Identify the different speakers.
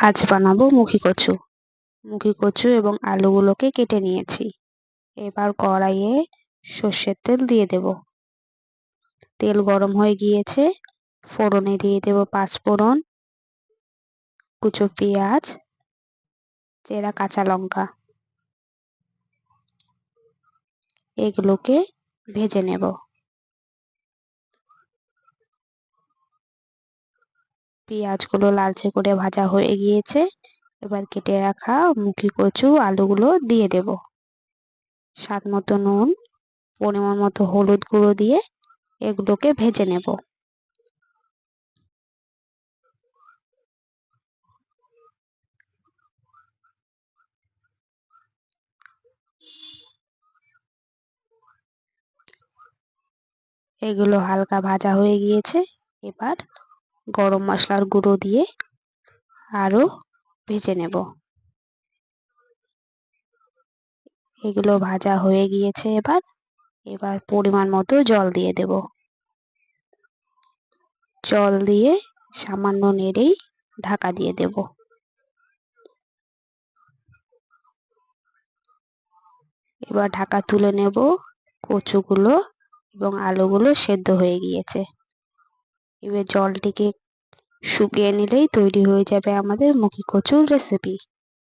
Speaker 1: আজ বানাবো মুখি কচু। মুখি কচু এবং আলুগুলোকে কেটে নিয়েছি। এবার কড়াইয়ে সর্ষের তেল দিয়ে দেব। তেল গরম হয়ে গিয়েছে। ফোড়নে দিয়ে দেব পাঁচ ফোড়ন, কুচো পেঁয়াজ, চেরা কাঁচা লঙ্কা। এগুলোকে ভেজে নেব। পেঁয়াজগুলো লালচে করে ভাজা হয়ে গিয়েছে। এবার কেটে রাখা মুখি কচু, আলুগুলো দিয়ে দেব। স্বাদ মতো নুন, পরিমাণ মতো হলুদ গুঁড়ো দিয়ে এগুলোকে ভেজে নেব। এগুলো হালকা ভাজা হয়ে গিয়েছে। এবার গরম মশলার গুঁড়ো দিয়ে আরও ভেজে নেব। এগুলো ভাজা হয়ে গিয়েছে এবার। এবার পরিমাণ মতো জল দিয়ে দেব। জল দিয়ে সামান্য নেড়েই ঢাকা দিয়ে দেব। এবার ঢাকা তুলে নেব। কচুগুলো এবং আলুগুলো সেদ্ধ হয়ে গিয়েছে। এবার জলটিকে শুকিয়ে নিলেই তৈরি হয়ে যাবে আমাদের মুখে কচুর রেসিপি